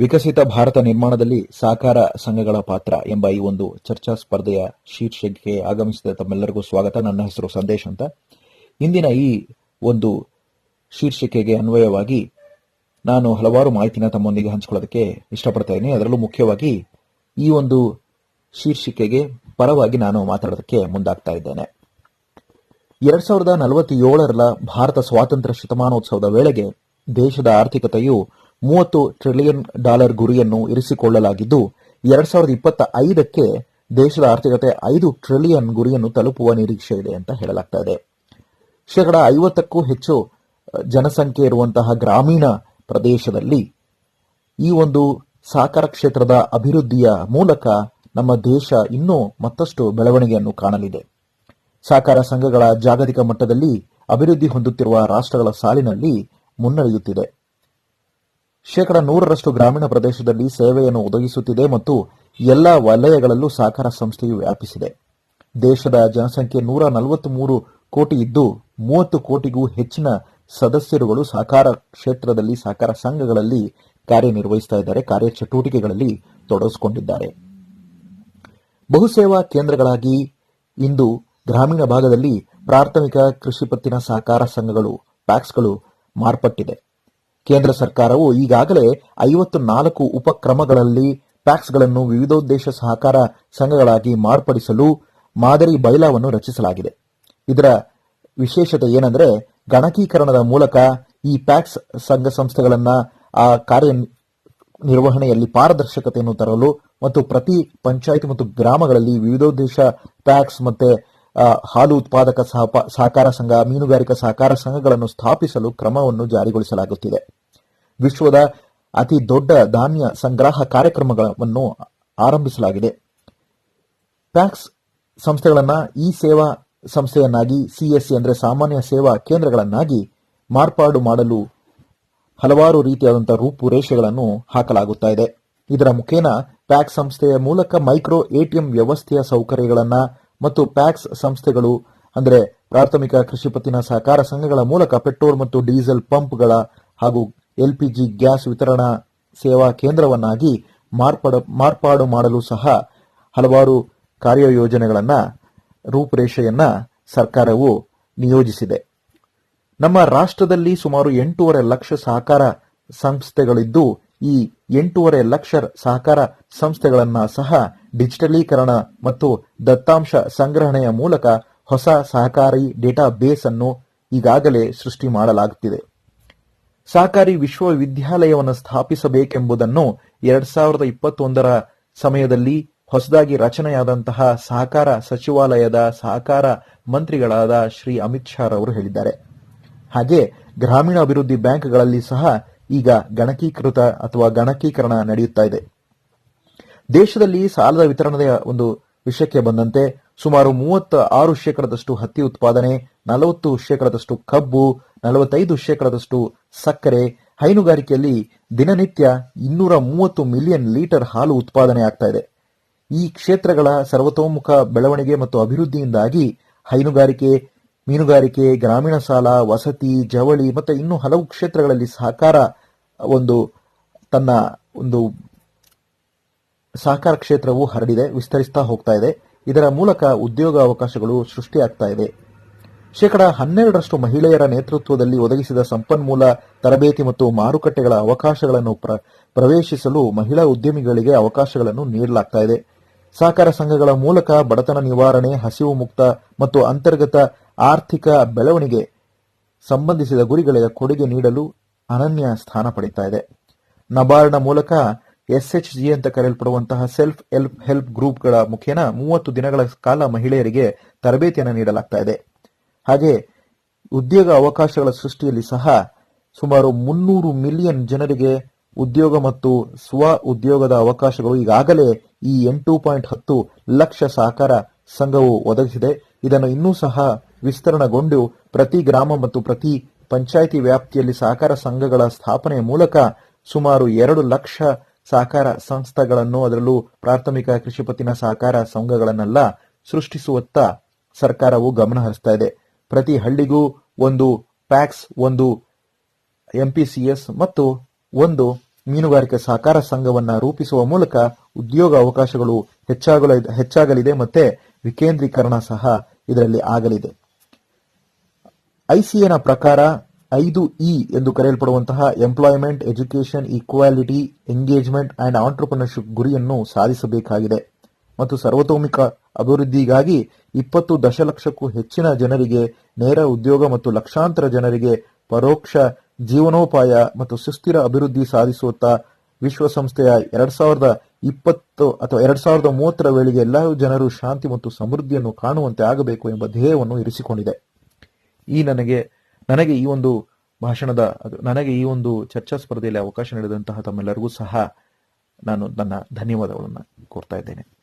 ವಿಕಸಿತ ಭಾರತ ನಿರ್ಮಾಣದಲ್ಲಿ ಸಹಕಾರ ಸಂಘಗಳ ಪಾತ್ರ ಎಂಬ ಈ ಒಂದು ಚರ್ಚಾ ಸ್ಪರ್ಧೆಯ ಶೀರ್ಷಿಕೆಗೆ ಆಗಮಿಸಿದ ತಮ್ಮೆಲ್ಲರಿಗೂ ಸ್ವಾಗತ. ನನ್ನ ಹೆಸರು ಸಂದೇಶ್ ಅಂತ. ಇಂದಿನ ಈ ಒಂದು ಶೀರ್ಷಿಕೆಗೆ ಅನ್ವಯವಾಗಿ ನಾನು ಹಲವಾರು ಮಾಹಿತಿನ ತಮ್ಮೊಂದಿಗೆ ಹಂಚಿಕೊಳ್ಳೋದಕ್ಕೆ ಇಷ್ಟಪಡ್ತಾ ಅದರಲ್ಲೂ ಮುಖ್ಯವಾಗಿ ಈ ಒಂದು ಶೀರ್ಷಿಕೆಗೆ ಪರವಾಗಿ ನಾನು ಮಾತಾಡೋದಕ್ಕೆ ಮುಂದಾಗ್ತಾ ಇದ್ದೇನೆ. ಎರಡ್ ಸಾವಿರದ ನಲವತ್ತೇಳರ ಭಾರತ ಸ್ವಾತಂತ್ರ್ಯ ಶತಮಾನೋತ್ಸವದ ವೇಳೆಗೆ ದೇಶದ ಆರ್ಥಿಕತೆಯು ಮೂವತ್ತು ಟ್ರಿಲಿಯನ್ ಡಾಲರ್ ಗುರಿಯನ್ನು ಇರಿಸಿಕೊಳ್ಳಲಾಗಿದ್ದು, ಎರಡ್ ಸಾವಿರದ ಇಪ್ಪತ್ತ ಐದಕ್ಕೆ ದೇಶದ ಆರ್ಥಿಕತೆ ಐದು ಟ್ರಿಲಿಯನ್ ಗುರಿಯನ್ನು ತಲುಪುವ ನಿರೀಕ್ಷೆ ಇದೆ ಅಂತ ಹೇಳಲಾಗ್ತಾ ಇದೆ. ಶೇಕಡ ಐವತ್ತಕ್ಕೂ ಹೆಚ್ಚು ಜನಸಂಖ್ಯೆ ಇರುವಂತಹ ಗ್ರಾಮೀಣ ಪ್ರದೇಶದಲ್ಲಿ ಈ ಒಂದು ಸಾಕಾರ ಕ್ಷೇತ್ರದ ಅಭಿವೃದ್ಧಿಯ ಮೂಲಕ ನಮ್ಮ ದೇಶ ಇನ್ನೂ ಮತ್ತಷ್ಟು ಬೆಳವಣಿಗೆಯನ್ನು ಕಾಣಲಿದೆ. ಸಹಕಾರ ಸಂಘಗಳ ಜಾಗತಿಕ ಮಟ್ಟದಲ್ಲಿ ಅಭಿವೃದ್ಧಿ ಹೊಂದುತ್ತಿರುವ ರಾಷ್ಟ್ರಗಳ ಸಾಲಿನಲ್ಲಿ ಮುನ್ನಡೆಯುತ್ತಿದೆ. ಶೇಕಡ ನೂರರಷ್ಟು ಗ್ರಾಮೀಣ ಪ್ರದೇಶದಲ್ಲಿ ಸೇವೆಯನ್ನು ಒದಗಿಸುತ್ತಿದೆ ಮತ್ತು ಎಲ್ಲ ವಲಯಗಳಲ್ಲೂ ಸಹಕಾರ ಸಂಸ್ಥೆಯು ವ್ಯಾಪಿಸಿದೆ. ದೇಶದ ಜನಸಂಖ್ಯೆ ನೂರ ನಲವತ್ಮೂರು ಕೋಟಿ ಇದ್ದು, ಮೂವತ್ತು ಕೋಟಿಗೂ ಹೆಚ್ಚಿನ ಸದಸ್ಯರುಗಳು ಸಹಕಾರ ಕ್ಷೇತ್ರದಲ್ಲಿ, ಸಹಕಾರ ಸಂಘಗಳಲ್ಲಿ ಕಾರ್ಯನಿರ್ವಹಿಸ್ತಾ ಇದ್ದಾರೆ, ಕಾರ್ಯಚಟುವಟಿಕೆಗಳಲ್ಲಿ ತೊಡಗಿಸಿಕೊಂಡಿದ್ದಾರೆ. ಬಹುಸೇವಾ ಕೇಂದ್ರಗಳಾಗಿ ಇಂದು ಗ್ರಾಮೀಣ ಭಾಗದಲ್ಲಿ ಪ್ರಾಥಮಿಕ ಕೃಷಿ ಪತ್ತಿನ ಸಹಕಾರ ಸಂಘಗಳು, ಪ್ಯಾಕ್ಸ್ಗಳು ಮಾರ್ಪಟ್ಟಿದೆ. ಕೇಂದ್ರ ಸರ್ಕಾರವು ಈಗಾಗಲೇ ಐವತ್ತು ನಾಲ್ಕು ಉಪಕ್ರಮಗಳಲ್ಲಿ ಪ್ಯಾಕ್ಸ್ಗಳನ್ನು ವಿವಿಧೋದ್ದೇಶ ಸಹಕಾರ ಸಂಘಗಳಾಗಿ ಮಾರ್ಪಡಿಸಲು ಮಾದರಿ ಬೈಲಾವನ್ನು ರಚಿಸಲಾಗಿದೆ. ಇದರ ವಿಶೇಷತೆ ಏನೆಂದರೆ, ಗಣಕೀಕರಣದ ಮೂಲಕ ಈ ಪ್ಯಾಕ್ಸ್ ಸಂಘ ಸಂಸ್ಥೆಗಳನ್ನು ಆ ಕಾರ್ಯ ನಿರ್ವಹಣೆಯಲ್ಲಿ ಪಾರದರ್ಶಕತೆಯನ್ನು ತರಲು ಮತ್ತು ಪ್ರತಿ ಪಂಚಾಯತ್ ಮತ್ತು ಗ್ರಾಮಗಳಲ್ಲಿ ವಿವಿಧೋದ್ದೇಶ ಪ್ಯಾಕ್ಸ್ ಮತ್ತೆ ಹಾಲು ಉತ್ಪಾದಕ ಸಹಕಾರ ಸಂಘ, ಮೀನುಗಾರಿಕಾ ಸಹಕಾರ ಸಂಘಗಳನ್ನು ಸ್ಥಾಪಿಸಲು ಕ್ರಮವನ್ನು ಜಾರಿಗೊಳಿಸಲಾಗುತ್ತಿದೆ. ವಿಶ್ವದ ಅತಿ ದೊಡ್ಡ ಧಾನ್ಯ ಸಂಗ್ರಹ ಕಾರ್ಯಕ್ರಮಗಳನ್ನು ಆರಂಭಿಸಲಾಗಿದೆ. ಪ್ಯಾಕ್ಸ್ ಸಂಸ್ಥೆಗಳನ್ನು ಈ ಸೇವಾ ಸಂಸ್ಥೆಯನ್ನಾಗಿ ಸಿಎಸ್ಸಿ ಅಂದರೆ ಸಾಮಾನ್ಯ ಸೇವಾ ಕೇಂದ್ರಗಳನ್ನಾಗಿ ಮಾರ್ಪಾಡು ಮಾಡಲು ಹಲವಾರು ರೀತಿಯಾದಂತಹ ರೂಪುರೇಷೆಗಳನ್ನು ಹಾಕಲಾಗುತ್ತಾ ಇದೆ. ಇದರ ಮುಖೇನ ಪ್ಯಾಕ್ಸ್ ಸಂಸ್ಥೆಯ ಮೂಲಕ ಮೈಕ್ರೋ ಎಟಿಎಂ ವ್ಯವಸ್ಥೆಯ ಸೌಕರ್ಯಗಳನ್ನ ಮತ್ತು ಪ್ಯಾಕ್ಸ್ ಸಂಸ್ಥೆಗಳು, ಅಂದರೆ ಪ್ರಾಥಮಿಕ ಕೃಷಿ ಪತ್ತಿನ ಸಹಕಾರ ಸಂಘಗಳ ಮೂಲಕ ಪೆಟ್ರೋಲ್ ಮತ್ತು ಡೀಸೆಲ್ ಪಂಪ್ಗಳ ಹಾಗೂ ಎಲ್ಪಿಜಿ ಗ್ಯಾಸ್ ವಿತರಣಾ ಸೇವಾ ಕೇಂದ್ರವನ್ನಾಗಿ ಮಾರ್ಪಡ, ಮಾರ್ಪಾಡು ಮಾಡಲು ಸಹ ಹಲವಾರು ಕಾರ್ಯಯೋಜನೆಗಳನ್ನು, ರೂಪುರೇಷೆಯನ್ನ ಸರ್ಕಾರವು ನಿಯೋಜಿಸಿದೆ. ನಮ್ಮ ರಾಷ್ಟ್ರದಲ್ಲಿ ಸುಮಾರು ಎಂಟೂವರೆ ಲಕ್ಷ ಸಹಕಾರ ಸಂಸ್ಥೆಗಳಿದ್ದು ಈ ಎಂಟೂವರೆ ಲಕ್ಷ ಸಹಕಾರ ಸಂಸ್ಥೆಗಳನ್ನ ಸಹ ಡಿಜಿಟಲೀಕರಣ ಮತ್ತು ದತ್ತಾಂಶ ಸಂಗ್ರಹಣೆಯ ಮೂಲಕ ಹೊಸ ಸಹಕಾರಿ ಡೇಟಾ ಬೇಸ್ ಅನ್ನು ಈಗಾಗಲೇ ಸೃಷ್ಟಿ ಮಾಡಲಾಗುತ್ತಿದೆ. ಸಹಕಾರಿ ವಿಶ್ವವಿದ್ಯಾಲಯವನ್ನು ಸ್ಥಾಪಿಸಬೇಕೆಂಬುದನ್ನು ಎರಡ್ ಸಾವಿರದ ಇಪ್ಪತ್ತೊಂದರ ಸಮಯದಲ್ಲಿ ಹೊಸದಾಗಿ ರಚನೆಯಾದಂತಹ ಸಹಕಾರ ಸಚಿವಾಲಯದ ಸಹಕಾರ ಮಂತ್ರಿಗಳಾದ ಶ್ರೀ ಅಮಿತ್ ಶಾ ರವರು ಹೇಳಿದ್ದಾರೆ. ಹಾಗೆ ಗ್ರಾಮೀಣ ಅಭಿವೃದ್ಧಿ ಬ್ಯಾಂಕ್ಗಳಲ್ಲಿ ಸಹ ಈಗ ಗಣಕೀಕೃತ ಅಥವಾ ಗಣಕೀಕರಣ ನಡೆಯುತ್ತಾ ಇದೆ. ದೇಶದಲ್ಲಿ ಸಾಲದ ವಿತರಣೆಯ ಒಂದು ವಿಷಯಕ್ಕೆ ಬಂದಂತೆ ಸುಮಾರು ಮೂವತ್ತ ಆರು ಶೇಕಡದಷ್ಟು ಹತ್ತಿ ಉತ್ಪಾದನೆ, ನಲವತ್ತು ಶೇಕಡದಷ್ಟು ಕಬ್ಬು, ನಲವತ್ತೈದು ಶೇಕಡದಷ್ಟು ಸಕ್ಕರೆ, ಹೈನುಗಾರಿಕೆಯಲ್ಲಿ ದಿನನಿತ್ಯ ಇನ್ನೂರ ಮೂವತ್ತು ಮಿಲಿಯನ್ ಲೀಟರ್ ಹಾಲು ಉತ್ಪಾದನೆ ಆಗ್ತಾ ಇದೆ. ಈ ಕ್ಷೇತ್ರಗಳ ಸರ್ವತೋಮುಖ ಬೆಳವಣಿಗೆ ಮತ್ತು ಅಭಿವೃದ್ಧಿಯಿಂದಾಗಿ ಹೈನುಗಾರಿಕೆ ಮೀನುಗಾರಿಕೆ, ಗ್ರಾಮೀಣ ಸಾಲ, ವಸತಿ, ಜವಳಿ ಮತ್ತು ಇನ್ನೂ ಹಲವು ಕ್ಷೇತ್ರಗಳಲ್ಲಿ ಸಹಕಾರ, ಒಂದು ತನ್ನ ಒಂದು ಸಹಕಾರ ಕ್ಷೇತ್ರವು ಹರಡಿದೆ, ವಿಸ್ತರಿಸ್ತಾ ಹೋಗ್ತಾ ಇದೆ. ಇದರ ಮೂಲಕ ಉದ್ಯೋಗ ಅವಕಾಶಗಳು ಸೃಷ್ಟಿಯಾಗ್ತಾ ಇದೆ. ಶೇಕಡ ಹನ್ನೆರಡರಷ್ಟು ಮಹಿಳೆಯರ ನೇತೃತ್ವದಲ್ಲಿ ಒದಗಿಸಿದ ಸಂಪನ್ಮೂಲ, ತರಬೇತಿ ಮತ್ತು ಮಾರುಕಟ್ಟೆಗಳ ಅವಕಾಶಗಳನ್ನು ಪ್ರ- ಪ್ರವೇಶಿಸಲು ಮಹಿಳಾ ಉದ್ಯಮಿಗಳಿಗೆ ಅವಕಾಶಗಳನ್ನು ನೀಡಲಾಗ್ತಾ ಇದೆ. ಸಹಕಾರ ಸಂಘಗಳ ಮೂಲಕ ಬಡತನ ನಿವಾರಣೆ, ಹಸಿವು ಮುಕ್ತ ಮತ್ತು ಅಂತರ್ಗತ ಆರ್ಥಿಕ ಬೆಳವಣಿಗೆ ಸಂಬಂಧಿಸಿದ ಗುರಿಗಳಿಗೆ ಕೊಡುಗೆ ನೀಡಲು ಅನನ್ಯ ಸ್ಥಾನ ಪಡೀತಾ ಇದೆ. ನಬಾರ್ಡ್ನ ಮೂಲಕ ಎಸ್ಎಚ್ಜಿ ಅಂತ ಕರೆಯಲ್ಪಡುವಂತಹ ಸೆಲ್ಫ್ ಹೆಲ್ಪ್ ಹೆಲ್ಪ್ ಗ್ರೂಪ್ಗಳ ಮುಖೇನ ಮೂವತ್ತು ದಿನಗಳ ಕಾಲ ಮಹಿಳೆಯರಿಗೆ ತರಬೇತಿಯನ್ನು ನೀಡಲಾಗ್ತಾ ಇದೆ. ಹಾಗೆ ಉದ್ಯೋಗ ಅವಕಾಶಗಳ ಸೃಷ್ಟಿಯಲ್ಲಿ ಸಹ ಸುಮಾರು ಮುನ್ನೂರು ಮಿಲಿಯನ್ ಜನರಿಗೆ ಉದ್ಯೋಗ ಮತ್ತು ಸ್ವ ಉದ್ಯೋಗದ ಅವಕಾಶಗಳು ಈಗಾಗಲೇ ಈ ಎಂಟು ಪಾಯಿಂಟ್ ಹತ್ತು ಲಕ್ಷ ಸಹಕಾರ ಸಂಘವು ಒದಗಿಸಿದೆ. ಇದನ್ನು ಇನ್ನೂ ಸಹ ವಿಸ್ತರಣೆಗೊಂಡು ಪ್ರತಿ ಗ್ರಾಮ ಮತ್ತು ಪ್ರತಿ ಪಂಚಾಯಿತಿ ವ್ಯಾಪ್ತಿಯಲ್ಲಿ ಸಹಕಾರ ಸಂಘಗಳ ಸ್ಥಾಪನೆಯ ಮೂಲಕ ಸುಮಾರು ಎರಡು ಲಕ್ಷ ಸಹಕಾರ ಸಂಸ್ಥೆಗಳನ್ನು ಅದರಲ್ಲೂ ಪ್ರಾಥಮಿಕ ಕೃಷಿ ಪತ್ತಿನ ಸಹಕಾರ ಸಂಘಗಳನ್ನೆಲ್ಲ ಸೃಷ್ಟಿಸುವತ್ತ ಸರ್ಕಾರವು ಗಮನ ಹರಿಸ್ತಾ ಇದೆ. ಪ್ರತಿ ಹಳ್ಳಿಗೂ ಒಂದು ಪ್ಯಾಕ್ಸ್, ಒಂದು ಎಂಪಿಸಿಎಸ್ ಮತ್ತು ಒಂದು ಮೀನುಗಾರಿಕೆ ಸಹಕಾರ ಸಂಘವನ್ನು ರೂಪಿಸುವ ಮೂಲಕ ಉದ್ಯೋಗ ಅವಕಾಶಗಳು ಹೆಚ್ಚಾಗಲಿದೆ ಮತ್ತೆ ವಿಕೇಂದ್ರೀಕರಣ ಸಹ ಇದರಲ್ಲಿ ಆಗಲಿದೆ. ಐಸಿಎನ ಪ್ರಕಾರ ಐದು ಇ ಎಂದು ಕರೆಯಲ್ಪಡುವಂತಹ employment, education, equality, engagement and entrepreneurship ಗುರಿಯನ್ನು ಸಾಧಿಸಬೇಕಾಗಿದೆ. ಮತ್ತು ಸರ್ವತೋಮುಖ ಅಭಿವೃದ್ಧಿಗಾಗಿ ಇಪ್ಪತ್ತು ದಶಲಕ್ಷಕ್ಕೂ ಹೆಚ್ಚಿನ ಜನರಿಗೆ ನೇರ ಉದ್ಯೋಗ ಮತ್ತು ಲಕ್ಷಾಂತರ ಜನರಿಗೆ ಪರೋಕ್ಷ ಜೀವನೋಪಾಯ ಮತ್ತು ಸುಸ್ಥಿರ ಅಭಿವೃದ್ಧಿ ಸಾಧಿಸುವತ್ತ ವಿಶ್ವಸಂಸ್ಥೆಯ ಎರಡ್ ಸಾವಿರದ ಇಪ್ಪತ್ತು ಅಥವಾ ಎರಡ್ ಸಾವಿರದ ಮೂವತ್ತರ ವೇಳೆಗೆ ಎಲ್ಲ ಜನರು ಶಾಂತಿ ಮತ್ತು ಸಮೃದ್ಧಿಯನ್ನು ಕಾಣುವಂತೆ ಆಗಬೇಕು ಎಂಬ ಧ್ಯೇಯವನ್ನು ಇರಿಸಿಕೊಂಡಿದೆ. ಈ ನನಗೆ ನನಗೆ ಈ ಒಂದು ಭಾಷಣದ ನನಗೆ ಈ ಒಂದು ಚರ್ಚಾ ಸ್ಪರ್ಧೆಯಲ್ಲಿ ಅವಕಾಶ ನೀಡಿದಂತಹ ತಮ್ಮೆಲ್ಲರಿಗೂ ಸಹ ನಾನು ನನ್ನ ಧನ್ಯವಾದಗಳನ್ನು ಕೋರ್ತಾ ಇದ್ದೇನೆ.